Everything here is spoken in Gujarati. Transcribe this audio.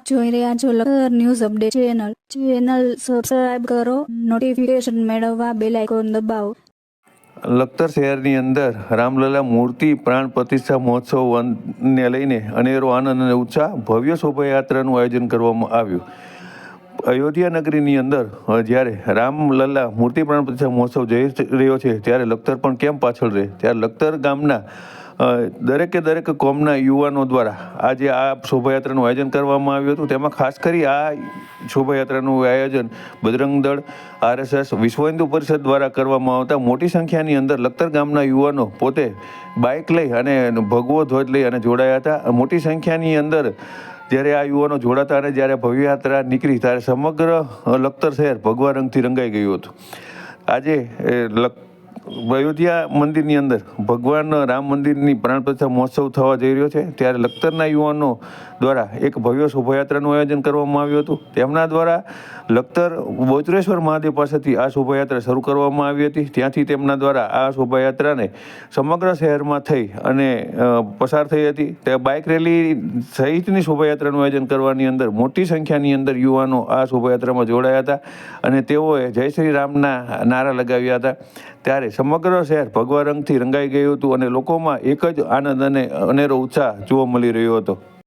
આપ જોઈ રહ્યા છો લખર news update channel. Channel subscribe કરો નોટિફિકેશન મેળવવા બેલ આઇકોન દબાવો. લખતર શહેરની અંદર રામલલા મૂર્તિ પ્રાણ પ્રતિષ્ઠા મહોત્સવને લઈને અનેરો આનંદ અને ઉત્સાહ ભવ્ય શોભાયાત્રાનું આયોજન કરવામાં આવ્યું. અયોધ્યા નગરીની અંદર જ્યારે રામલલ્લા મૂર્તિ પ્રાણ પ્રતિષ્ઠા મહોત્સવ જઈ રહ્યો છે, ત્યારે લખતર પણ કેમ પાછળ રહે? ત્યારે લખતર ગામના દરેકે દરેક કોમના યુવાનો દ્વારા આજે આ શોભાયાત્રાનું આયોજન કરવામાં આવ્યું હતું. તેમાં ખાસ કરી આ શોભાયાત્રાનું આયોજન બજરંગ દળ, આરએસએસ, વિશ્વ હિન્દુ પરિષદ દ્વારા કરવામાં આવતા મોટી સંખ્યાની અંદર લખતર ગામના યુવાનો પોતે બાઇક લઈ અને ભગવો ધ્વજ લઈ અને જોડાયા હતા. મોટી સંખ્યાની અંદર જ્યારે આ યુવાનો જોડાતા અને જ્યારે ભવ્ય યાત્રા નીકળી ત્યારે સમગ્ર લખતર શહેર ભગવા રંગથી રંગાઈ ગયું હતું. આજે લખ અયોધ્યા મંદિરની અંદર ભગવાન રામ મંદિરની પ્રાણ પ્રતિષ્ઠા મહોત્સવ થવા જઈ રહ્યો છે, ત્યારે લખતરના યુવાનો દ્વારા એક ભવ્ય શોભાયાત્રાનું આયોજન કરવામાં આવ્યું હતું. તેમના દ્વારા લખતર બોચરેશ્વર મહાદેવ પાસેથી આ શોભાયાત્રા શરૂ કરવામાં આવી હતી. ત્યાંથી તેમના દ્વારા આ શોભાયાત્રાને સમગ્ર શહેરમાં થઈ અને પસાર થઈ હતી. તે બાઇક રેલી સહિતની શોભાયાત્રાનું આયોજન કરવાની અંદર મોટી સંખ્યાની અંદર યુવાનો આ શોભાયાત્રામાં જોડાયા હતા અને તેઓએ જય શ્રી રામના નારા લગાવ્યા હતા. ત્યારે સમગ્ર શહેર ભગવા રંગથી રંગાઈ ગયું હતું અને લોકોમાં એક જ આનંદ અને અનેરો ઉત્સાહ જોવા મળી રહ્યો હતો.